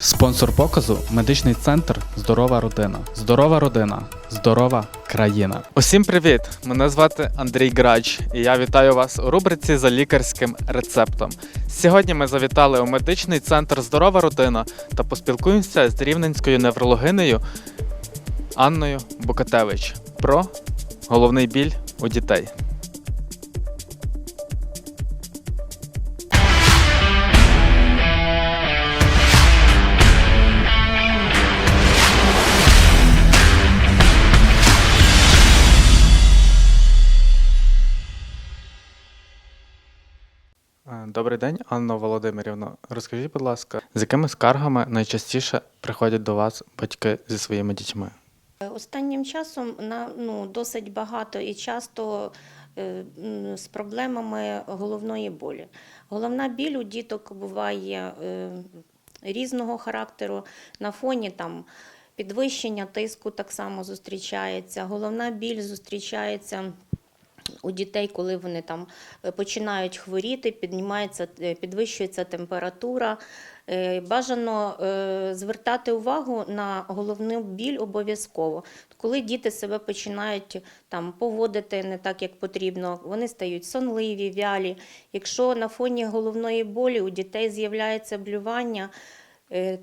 Спонсор показу медичний центр Здорова родина. Здорова родина, здорова країна. Усім привіт! Мене звати Андрій Грач, і я вітаю вас у рубриці за лікарським рецептом. Сьогодні ми завітали у медичний центр Здорова родина та поспілкуємося з рівненською неврологинею Анною Букатевич про головний біль у дітей. Добрий день, Анна Володимирівна. Розкажіть, будь ласка, з якими скаргами найчастіше приходять до вас батьки зі своїми дітьми? Останнім часом на ну досить багато і часто е, з проблемами головної болі. Головна біль у діток буває е, різного характеру. На фоні там підвищення тиску так само зустрічається. Головна біль зустрічається. У дітей, коли вони там е, починають хворіти, піднімається, е, підвищується температура. Е, Бажано звертати увагу на головну біль обов'язково. Коли діти себе починають там поводити не так, як потрібно, вони стають сонливі, вялі. Якщо на фоні головної болі у дітей з'являється блювання,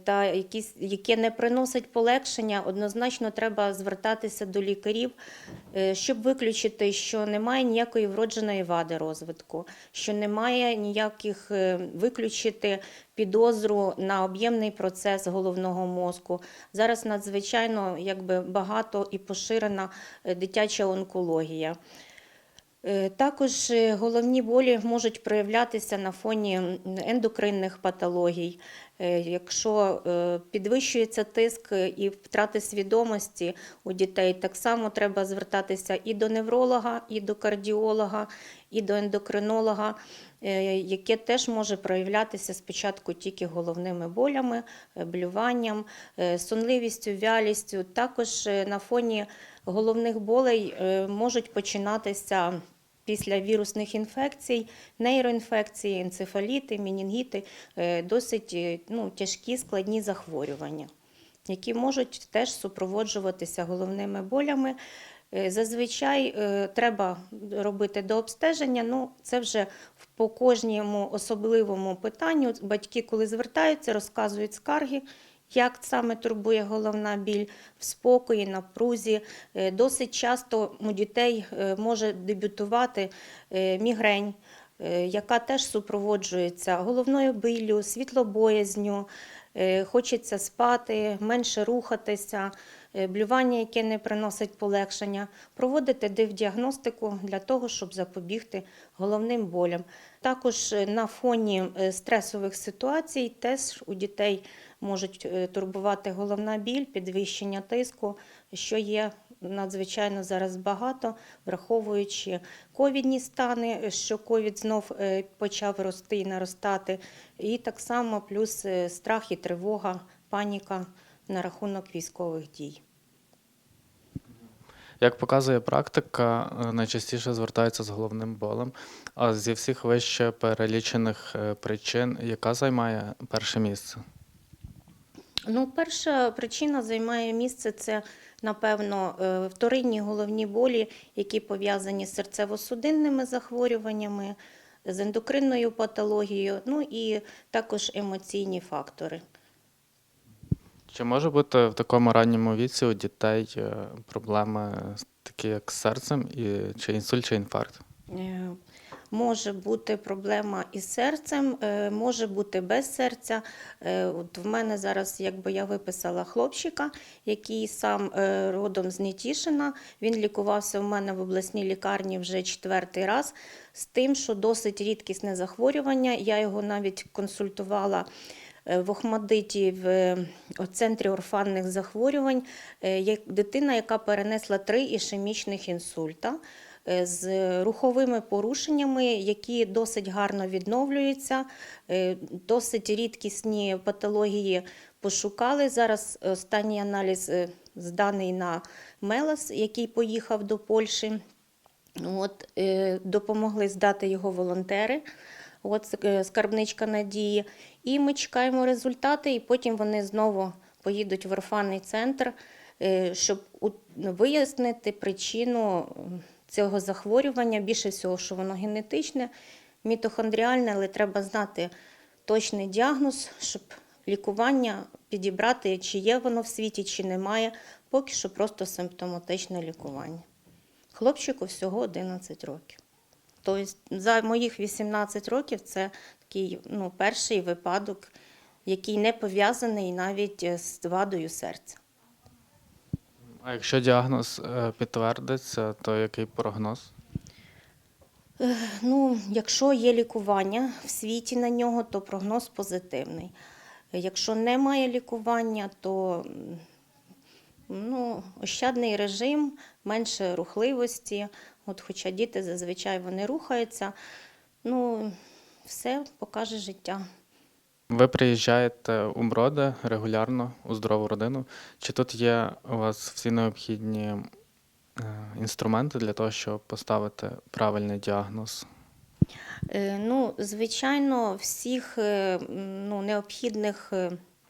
та якісь, яке не приносить полегшення, однозначно треба звертатися до лікарів, е, щоб виключити, що немає ніякої вродженої вади розвитку, що немає ніяких е, виключити підозру на об'ємний процес головного мозку. Зараз надзвичайно якби, багато і поширена е, дитяча онкологія. Е, Також е, головні болі можуть проявлятися на фоні ендокринних патологій. Е, Якщо е, підвищується тиск і втрати свідомості у дітей, так само треба звертатися і до невролога, і до кардіолога, і до ендокринолога, е, яке теж може проявлятися спочатку тільки головними болями, блюванням, сонливістю, вялістю. Також на фоні головних болей можуть починатися після вірусних інфекцій, нейроінфекції, енцефаліти, мінінгіти, е, досить е, ну, тяжкі складні захворювання, які можуть теж супроводжуватися головними болями. Е, Зазвичай треба робити дообстеження, ну це вже по кожному особливому питанню. Батьки, коли звертаються, розказують скарги, як саме турбує головна біль в спокої, напрузі. Е, Досить часто у дітей е, може дебютувати е, мігрень, яка теж супроводжується головною биллю, світлобоязню, е, хочеться спати, менше рухатися, е, блювання, яке не приносить полегшення, проводити дивдіагностику для того, щоб запобігти головним болям. Також е, на фоні е, стресових ситуацій теж у дітей можуть е, турбувати головна біль, підвищення тиску, що є надзвичайно зараз багато, враховуючи ковідні стани, що ковід знов е, почав рости і наростати, і так само плюс е, страх і тривога, паніка на рахунок військових дій. Як показує практика, е, найчастіше звертаються з головним болем. А зі всіх вище перелічених причин, яка займає перше місце? Ну, перша причина займає місце це, напевно, е, вторинні головні болі, які пов'язані з серцево-судинними захворюваннями, з ендокринною патологією, ну і також емоційні фактори. Чи може бути в такому ранньому віці у дітей е, проблеми такі, як з серцем, і, чи інсульт, чи інфаркт? Може бути проблема із серцем, е, може бути без серця. Е, От в мене зараз, якби я виписала хлопчика, який сам е, родом з Нетішина. Він лікувався в мене в обласній лікарні вже четвертий раз, з тим, що досить рідкісне захворювання. Я його навіть консультувала. В Охмадиті в центрі орфанних захворювань дитина, яка перенесла три ішемічних інсульта з руховими порушеннями, які досить гарно відновлюються, е, досить рідкісні патології пошукали. Зараз останній аналіз е, зданий на Мелас, який поїхав до Польщі. От, е, допомогли здати його волонтери. От е, скарбничка надії. І ми чекаємо результати, і потім вони знову поїдуть в орфанний центр, е, щоб вияснити причину цього захворювання. Більше всього, що воно генетичне, мітохондріальне, але треба знати точний діагноз, щоб лікування підібрати, чи є воно в світі, чи немає. Поки що просто симптоматичне лікування. Хлопчику всього 11 років. Тобто за моїх 18 років це такий ну, перший випадок, який не пов'язаний навіть з вадою серця. А якщо діагноз е, підтвердиться, то який прогноз? Ну, якщо є лікування в світі на нього, то прогноз позитивний. Якщо немає лікування, то ну, ощадний режим, менше рухливості. От, хоча діти зазвичай вони рухаються, ну, все покаже життя. Ви приїжджаєте у Броди регулярно у здорову родину. Чи тут є у вас всі необхідні е, інструменти для того, щоб поставити правильний діагноз? Е, Ну, звичайно, всіх е, ну, необхідних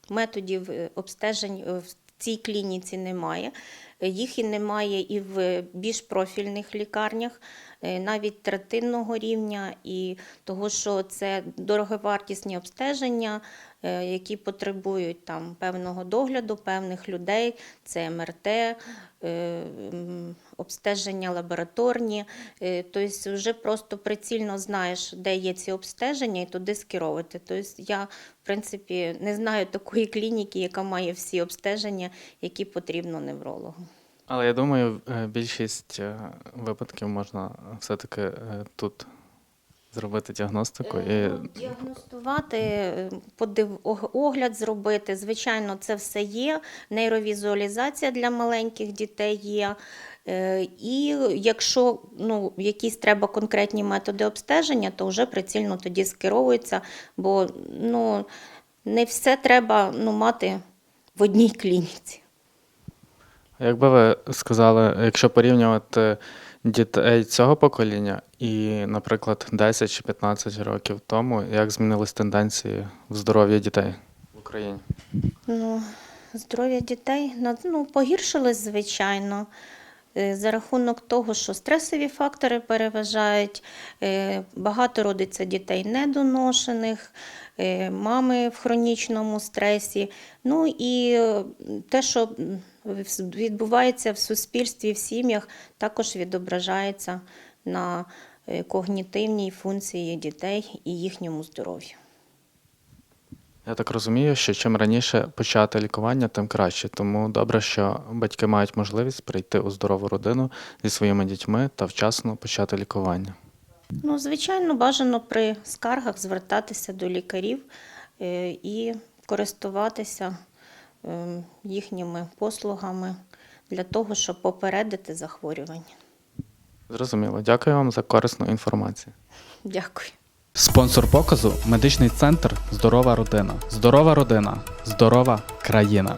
методів обстежень в цій клініці немає. Їх і немає і в більш профільних лікарнях, е, навіть третинного рівня, і того, що це дороговартісні обстеження, е, які потребують там певного догляду, певних людей, це МРТ, е, обстеження лабораторні. Тобто вже просто прицільно знаєш, де є ці обстеження, і туди скеровувати. Тобто я, в принципі, не знаю такої клініки, яка має всі обстеження, які потрібно неврологу. Але я думаю, е, більшість е, випадків можна все-таки е, тут зробити діагностику. І... Ну, Діагностувати, подив, огляд зробити. Звичайно, це все є. Нейровізуалізація для маленьких дітей є. І якщо ну, якісь треба конкретні методи обстеження, то вже прицільно тоді скеровується, бо ну, не все треба ну, мати в одній клініці. Як би ви сказали, якщо порівнювати дітей цього покоління і, наприклад, 10 чи 15 років тому, як змінились тенденції в здоров'ї дітей в Україні? Ну, здоров'я дітей ну, погіршилось, звичайно, за рахунок того, що стресові фактори переважають, е, багато родиться дітей недоношених, е, мами в хронічному стресі. Ну і е, те, що відбувається в суспільстві, в сім'ях, також відображається на е, когнітивній функції дітей і їхньому здоров'ю. Я так розумію, що чим раніше почати лікування, тим краще. Тому добре, що батьки мають можливість прийти у здорову родину зі своїми дітьми та вчасно почати лікування. Ну, звичайно, бажано при скаргах звертатися до лікарів е, і користуватися е, їхніми послугами для того, щоб попередити захворювання. Зрозуміло. Дякую вам за корисну інформацію. Дякую. Спонсор показу медичний центр Здорова родина. Здорова родина, здорова країна.